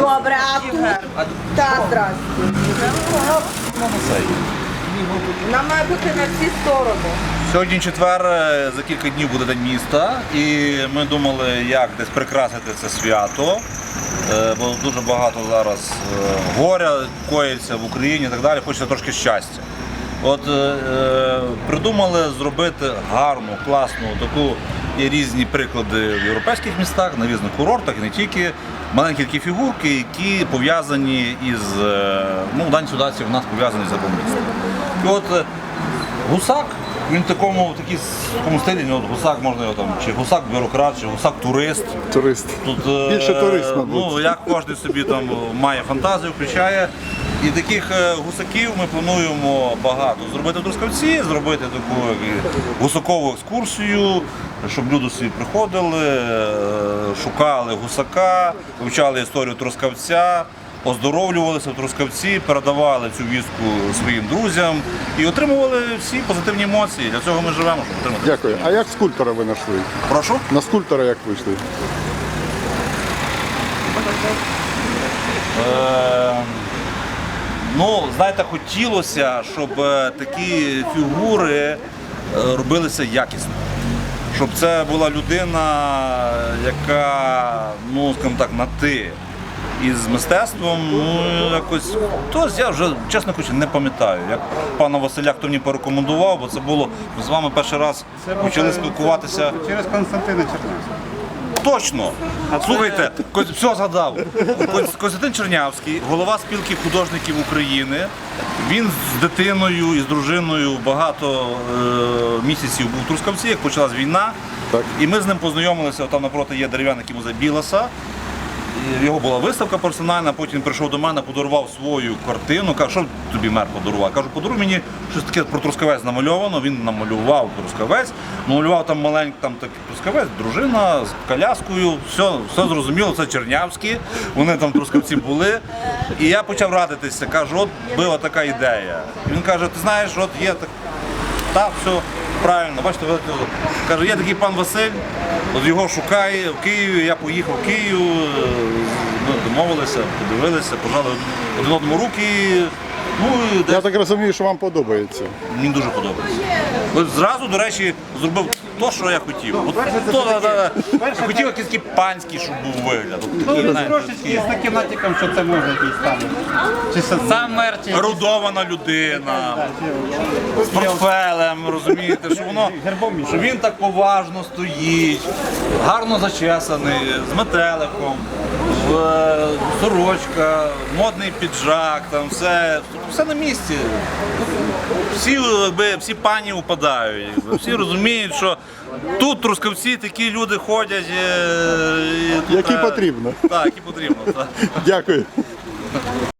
Добре, а тут? Та, здрасте. Вона має бути на всі сторони. Сьогодні четвер, е, за кілька днів буде день міста, і ми думали, як десь прикрасити це свято. Е, Бо дуже багато зараз е, горя коїться в Україні і так далі. Хочеться трошки щастя. От придумали зробити гарну, класну таку. Є різні приклади в європейських містах, на різних курортах, і не тільки маленькі такі фігурки, які пов'язані із е, ну, в даній ситуації в нас пов'язані з містом. І от е, Гусак, він в такому, в такій, такому стилі, ну, от гусак можна його там, чи гусак бюрократ, чи гусак турист. Турист. Тут, е, Більше турист, мабуть. Ну, як кожен собі там має фантазію, включає. І таких е, гусаків ми плануємо багато. Зробити в Трускавці, зробити таку гусакову екскурсію, щоб люди собі приходили, е, шукали гусака, вивчали історію Трускавця, оздоровлювалися в Трускавці, передавали цю вістку своїм друзям і отримували всі позитивні емоції. Для цього ми живемо, щоб отримати. Дякую. А як скульптора ви знайшли? Прошу. На скульптора як вийшли? Е, ну, знаєте, хотілося, щоб е, такі фігури е, робилися якісно. Щоб це була людина, яка, ну, скажімо так, на ти. Із мистецтвом, ну якось хтось, я вже чесно кажучи, не пам'ятаю. Як пана Василя, хто мені порекомендував, бо це було ми з вами перший раз почали спілкуватися. Через Константина Чернявського. Точно. Слухайте, все згадав. Костянтин Чернявський, голова спілки художників України. Він з дитиною і з дружиною багато е, місяців був в Трускавці, як почалась війна. Так. І ми з ним познайомилися. Там напроти є дерев'яний музей Біласа. Його була виставка персональна, потім прийшов до мене, подарував свою картину. Каже, що тобі мер подарував? Кажу, подаруй мені щось таке про Трускавець намальовано. Він намалював Трускавець, намалював там маленький там такий Трускавець, дружина з коляскою, все, все зрозуміло, це Чернявські, вони там Трускавці були. І я почав радитися, кажу, от була така ідея. Він каже, ти знаєш, от є так. Так, все правильно. Бачите, кажу, каже, є такий пан Василь, от його шукає в Києві, я поїхав в Київ, е, ми домовилися, подивилися, пожали один одному руки. Ну Я десь так розумію, що вам подобається. мені дуже подобається. От зразу, до речі, зробив те, що я хотів. От, то, да, да, да. Хотів якийсь такий панський, щоб був вигляд. От такий, Ну, знаєте, трошечки з таким натяком, що це може якийсь там. Чи це сам мер, чи Ерудована людина, з портфелем, розумієте, що воно Гербом що він так поважно стоїть, гарно зачесаний, з метеликом, в- е, сорочка, модний піджак, там все, все на місці. Всі, якби, всі пані упадають, якби, всі розуміють, що тут трускавці такі люди ходять. е, і тут, Які е, потрібно. Так, які потрібно. Так. Дякую.